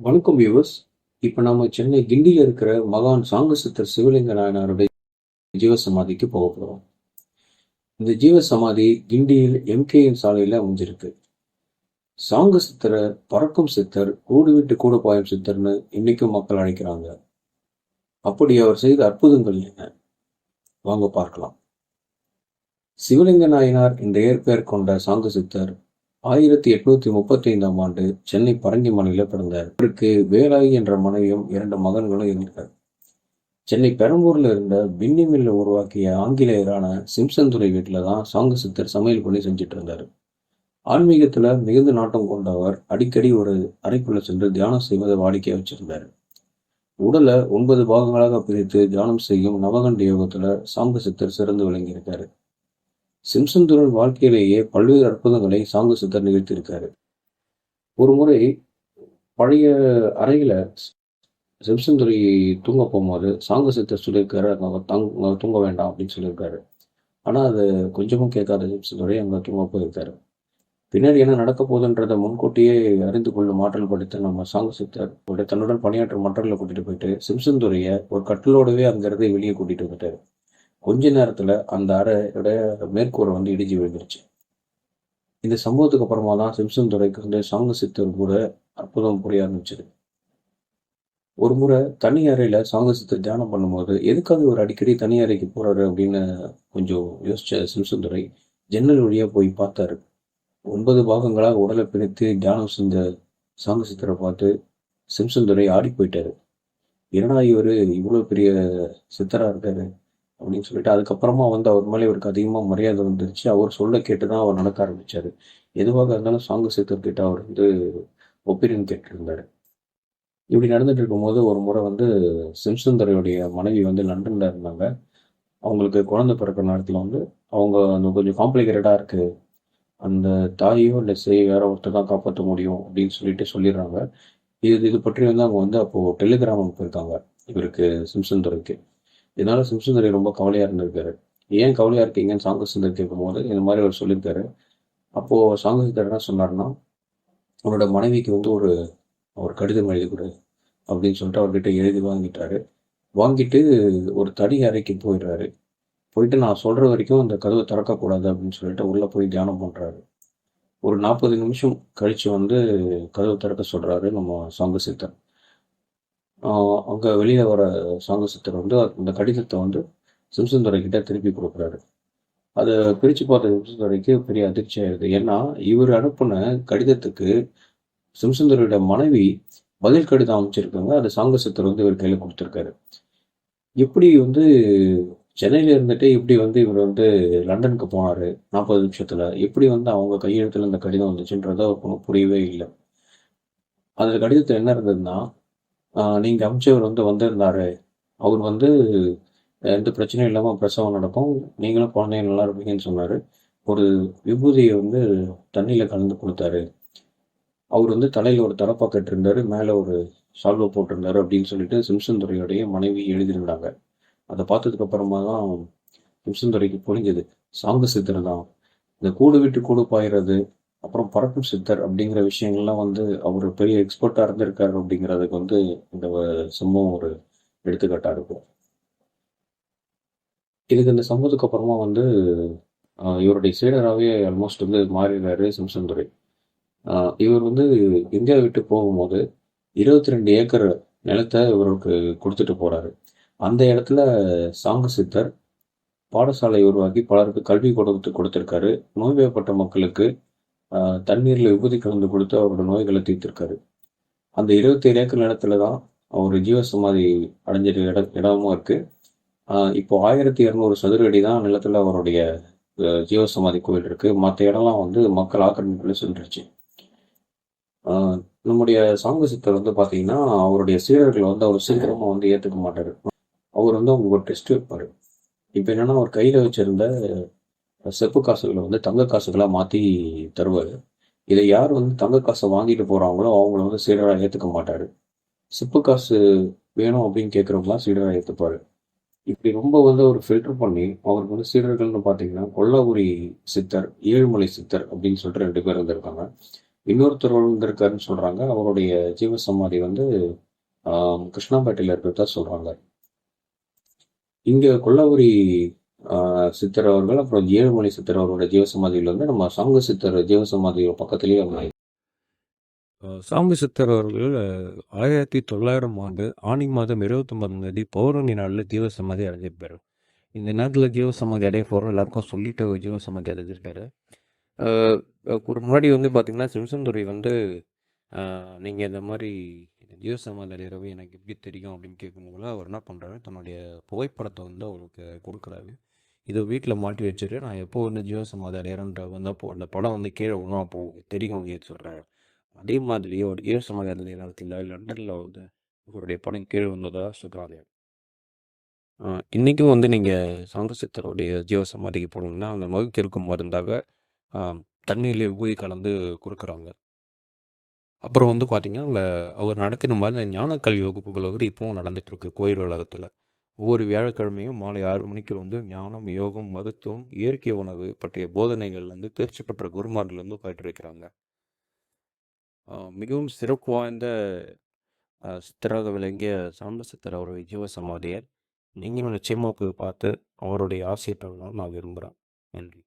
வணக்கம் வியூவர்ஸ் இப்போ நம்ம சென்னை கிண்டியில் இருக்கிற மகான் சாங்கு சித்தர் சிவலிங்க நாயனாருடைய ஜீவசமாதிக்கு போக போகிறோம் இந்த ஜீவசமாதி கிண்டியில் எம்கேஎன் சாலையில் அமைஞ்சிருக்கு. சாங்கு சித்தரை பறக்கும் சித்தர் கூடு விட்டு கூட பாயும் சித்தர்னு இன்னைக்கும் மக்கள் அழைக்கிறாங்க. அப்படி அவர் செய்த அற்புதங்கள் என்ன? வாங்க பார்க்கலாம். சிவலிங்க நாயனார் இந்த ஏற்பெயர் கொண்ட சாங்கு சித்தர் ஆயிரத்தி எட்நூத்தி முப்பத்தி ஐந்தாம் ஆண்டு சென்னை பரங்கிமலையில பிறந்தார். இவருக்கு வேலாயி என்ற மனைவியும் இரண்டு மகன்களும் இருந்தார். சென்னை பெரம்பூர்ல இருந்த பின்னி மில்ல உருவாக்கிய ஆங்கிலேயரான சிம்சன் துறை வீட்டில தான் சாங்க சித்தர் சமையல் பண்ணி செஞ்சுட்டு இருந்தார். ஆன்மீகத்துல மிகுந்த நாட்டம் கொண்டவர் அடிக்கடி ஒரு அறைக்குள்ள சென்று தியானம் செய்வதை வாடிக்கை வச்சிருந்தார். உடலை ஒன்பது பாகங்களாக பிரித்து தியானம் செய்யும் நவகண்ட யோகத்துல சாங்க சித்தர் சிறந்து விளங்கியிருக்காரு. சிம்சந்துரன் வாழ்க்கையிலேயே பல்வேறு அற்புதங்களை சாங்கு சித்தர் நிகழ்த்தியிருக்காரு. ஒரு முறை பழைய அறையில் சிம்சந்துரை தூங்க போகும்போது சாங்கு சித்தர் சொல்லியிருக்காரு அங்கே தங்க தூங்க வேண்டாம் அப்படின்னு சொல்லியிருக்காரு. ஆனால் அது கொஞ்சமும் கேட்காத சிம்சந்துரை அங்கே தூங்க போயிருக்காரு. பின்னாடி என்ன நடக்க போகுதுன்றதை முன்கூட்டியே அறிந்து கொள்ளும் ஆற்றல் படுத்த நம்ம சாங்கு சித்தர் தன்னுடன் பணியாற்றும் மற்றவர்களை கூட்டிட்டு போயிட்டு சிம்சந்துரையை ஒரு கட்டிலோடவே அங்கிருந்து வெளியே கூட்டிட்டு வந்துட்டாரு. கொஞ்ச நேரத்தில் அந்த அறையோட மேற்கூரை வந்து இடிஞ்சு விழுந்துருச்சு. இந்த சம்பவத்துக்கு அப்புறமா தான் சிம்சன் துறைக்கு வந்து சாங்க சித்தர் கூட அற்புதம் புரிய ஆரம்பிச்சது. ஒரு முறை தனி அறையில் சாங்க சித்தர் தியானம் பண்ணும்போது எதுக்காக ஒரு அடிக்கடி தனி அறைக்கு போகிறாரு அப்படின்னு கொஞ்சம் யோசிச்ச சிம்சன் துறை ஜன்னல் வழியாக போய் பார்த்தாரு. ஒன்பது பாகங்களாக உடலை பிரித்து தியானம் செஞ்ச சாங்க சித்தரை பார்த்து சிம்சன் துறை ஆடி போயிட்டாரு. என்னடா இவர் இவ்வளோ பெரிய சித்தராக இருக்காரு? அப்படின்னு சொல்லிட்டு அதுக்கப்புறமா வந்து அவர் மேலே இவருக்கு அதிகமாக மரியாதை வந்துருச்சு. அவர் சொல்ல கேட்டு தான் அவர் நடக்க ஆரம்பித்தார் எதுவாக இருந்தாலும் சாங்கு சித்தர்கிட்ட அவர் வந்து ஒப்பீனியன் கேட்டிருந்தாரு. இப்படி நடந்துட்டு இருக்கும்போது ஒரு முறை வந்து சிம்சுந்தரையுடைய மனைவி வந்து லண்டனில் இருந்தாங்க. அவங்களுக்கு குழந்தை பிறக்கிற நேரத்தில் வந்து அவங்க அந்த கொஞ்சம் காம்ப்ளிகேட்டடாக இருக்குது அந்த தாயோ இல்லை செய் வேற ஒருத்தர் தான் காப்பாற்ற முடியும் அப்படின்னு சொல்லிட்டு சொல்லிடுறாங்க. இது இது பற்றி வந்து அவங்க வந்து அப்போது டெலிகிராம் போயிருக்காங்க இவருக்கு சிம்சுந்தருக்கு இதனால சிம்சுந்தரி ரொம்ப கவலையா இருந்திருக்காரு. ஏன் கவலையா இருக்கீங்கன்னு சாங்க சுந்தர் கேட்கும்போது இந்த மாதிரி அவர் சொல்லியிருக்காரு. அப்போ சாங்க சுந்தர் என்ன சொன்னார்னா அவரோட மனைவிக்கு வந்து ஒரு ஒரு கடிதம் எழுதி கொடு அப்படின்னு சொல்லிட்டு அவர்கிட்ட எழுதி வாங்கிட்டாரு. வாங்கிட்டு ஒரு தடி அறைக்கு போயிடுறாரு. போயிட்டு நான் சொல்ற வரைக்கும் அந்த கதவை திறக்கக்கூடாது அப்படின்னு சொல்லிட்டு உள்ள போய் தியானம் பண்றாரு. ஒரு நாற்பது நிமிஷம் கழிச்சு வந்து கதவை திறக்க சொல்றாரு நம்ம சாங்க சித்தன் அங்கே வெளியில் வர சாங்க சித்தர் வந்து அந்த கடிதத்தை வந்து சிம்சன் துறை திருப்பி கொடுக்குறாரு. அதை பிரித்து பார்த்த சிம்சன் துறைக்கு பெரிய அதிர்ச்சி ஆயிடுது. ஏன்னா இவர் அனுப்பின கடிதத்துக்கு சிம்சன் துறையோட மனைவி பதில் கடிதம் அமைச்சிருக்காங்க அது சாங்க சித்தர் வந்து இவர் கையில் கொடுத்துருக்காரு. எப்படி வந்து சென்னையில் இருந்துட்டு எப்படி வந்து இவர் வந்து லண்டனுக்கு போனாரு நாற்பது நிமிஷத்தில். எப்படி வந்து அவங்க கையெழுத்தில் இந்த கடிதம் வந்துச்சுன்றத அவருக்கு புரியவே இல்லை. அந்த கடிதத்தில் என்ன இருந்ததுன்னா நீங்கள் அமைச்சவர் வந்து வந்திருந்தாரு. அவர் வந்து எந்த பிரச்சனையும் இல்லாமல் பிரசவம் நடக்கும். நீங்களும் குழந்தைங்க நல்லா இருப்பீங்கன்னு சொன்னார். ஒரு விபூதியை வந்து தண்ணியில் கலந்து கொடுத்தாரு. அவர் வந்து தலையில் ஒரு தலப்பா கட்டிருந்தார். மேலே ஒரு சால்வை போட்டிருந்தார் அப்படின்னு சொல்லிட்டு சிம்சன்துறையோடைய மனைவி எழுதியிருந்தாங்க. அதை பார்த்ததுக்கு அப்புறமா தான் சிம்சன் துறைக்கு புரிஞ்சது. சாங்க சித்திரம் தான். இந்த கூடு விட்டு கூடு பாயிறது அப்புறம் பறக்கும் சித்தர் அப்படிங்கிற விஷயங்கள்லாம் வந்து அவர் பெரிய எக்ஸ்பர்ட்டாக இருந்திருக்காரு அப்படிங்கிறதுக்கு வந்து இந்த சம்பவம் ஒரு எடுத்துக்காட்டாக இருக்கும். இதுக்கு இந்த சம்பவத்துக்கு அப்புறமா வந்து இவருடைய சீடராகவே ஆல்மோஸ்ட் வந்து மாறிடுறாரு சிம்சன் துறை இவர் வந்து இந்தியா விட்டு போகும்போது இருபத்தி ரெண்டு ஏக்கர் நிலத்தை இவருக்கு கொடுத்துட்டு போறாரு. அந்த இடத்துல சாங்க சித்தர் பாடசாலை உருவாக்கி பலருக்கு கல்வி கொடுத்து கொடுத்துருக்காரு. நோய்வாய்ப்பட்ட மக்களுக்கு தண்ணீரில் விபூதி கலந்து கொடுத்து அவரோட நோய்களை தீர்த்திருக்காரு. அந்த இருபத்தி ஏழு ஏக்கர் நிலத்துல தான் அவர் ஜீவசமாதி அடைஞ்ச இட இடமும் இருக்கு. இப்போ ஆயிரத்தி இரநூறு சதுர அடி தான் நிலத்துல அவருடைய ஜீவசமாதி கோயில் இருக்கு. மற்ற இடம்லாம் வந்து மக்கள் ஆக்கிரமிப்புல சென்றுச்சு நம்முடைய சாங்க சித்தர் வந்து பாத்தீங்கன்னா அவருடைய சீடர்கள் வந்து அவர் சீக்கிரமா வந்து ஏத்துக்க மாட்டாரு. அவர் வந்து அவங்க ஒரு டெஸ்ட் வைப்பாரு. இப்ப என்னன்னா அவர் கையில வச்சிருந்த செப்பு காசுகளை வந்து தங்க காசுகளாக மாற்றி தருவார். இதை யார் வந்து தங்க காசை வாங்கிட்டு போகிறாங்களோ அவங்கள வந்து சீடராக ஏற்றுக்க மாட்டார். செப்பு காசு வேணும் அப்படின்னு கேட்குறவங்களாம் சீடராக ஏற்றுப்பார் இப்படி ரொம்ப வந்து ஒரு ஃபில்டர் பண்ணி அவருக்கு வந்து சீடர்கள்னு பார்த்தீங்கன்னா கொல்லாபுரி சித்தர் ஏழுமலை சித்தர் அப்படின்னு சொல்லிட்டு ரெண்டு பேர் இருந்திருக்காங்க இன்னொருத்தர் வந்திருக்காருன்னு சொல்கிறாங்க அவருடைய ஜீவ சமாதி வந்து கிருஷ்ணாபேட்டையில் இருக்கிறதா சொல்கிறாங்க இங்கே கொல்லாபுரி சித்தர் அவர்கள், அப்புறம் ஏழுமலை சித்தர் அவரோட ஜீவசமாதிகள் வந்து நம்ம சாங்க சித்தர் ஜீவசமாதி பக்கத்திலேயே அமையுது. அ சாம்பு சித்தர் அவர்கள் 1900 ஆண்டு ஆனி மாதம் 29ஆம் தேதி பௌர்ணமி நாள்ல ஜீவசமாதி அடைஞ்சிருப்பாரு. இந்த நேரத்தில ஜீவசமாதி அடைய போறோம் எல்லாருக்கும் சொல்லிட்டு ஜீவசமாதி அடைஞ்சிருக்காரு. ஒரு முன்னாடி வந்து பார்த்தீங்கன்னா, சிம்சன் துரை வந்து அ நீங்க இந்த ஜியோ ஜீவசமாதி இரவு எனக்கு எப்படி தெரியும் அப்படின்னு கேட்கும்போது, அவர் என்ன பண்ணுறாரு தன்னுடைய புகைப்படத்தை வந்து அவருக்கு கொடுக்குறாரு இதை வீட்டில் மாட்டி வச்சுட்டு நான் எப்போ வந்து ஜீவசமாதி அடையிறேன்ற வந்து அப்போ அந்த படம் வந்து கீழே விழும் அப்போ தெரியும் அப்படின்னு சொல்றாரு. அதே மாதிரி ஒரு ஜீவசமாதி அடைந்த நேரத்தில லண்டனில் வந்து அவருடைய படம் கீழே வந்ததாக சொல்றாங்க. இன்றைக்கும் வந்து நீங்கள் சங்கசித்தருடைய ஜீவ சமாதிக்கு போனீங்கன்னா, அந்த மகிழ்ச்சி இருக்கும் மருந்தாக தண்ணியிலே ஊதி கலந்து கொடுக்குறாங்க அப்புறம் வந்து பார்த்தீங்கன்னா, அவர் நடத்தின மாதிரி ஞான கல்வி வகுப்புகள் வந்து இப்பவும் நடந்துகிட்ருக்கு கோயில் வளாகத்தில. ஒவ்வொரு வியாழக்கிழமையும் மாலை ஆறு மணிக்கு வந்து ஞானம், யோகம், மருத்துவம், இயற்கை உணவு பற்றிய போதனைகள்லேருந்து தேர்ச்சி பெற்ற குருமார்கள் வந்து பயிற்றுவிக்கிறாங்க. மிகவும் சிறப்பு வாய்ந்த சித்தராக விளங்கிய சாம்ப அவருடைய ஜீவ சமாதியர் நீங்களும் நிச்சயமா போய் பார்த்து அவருடைய ஆசிய நான் விரும்புகிறேன் நன்றி.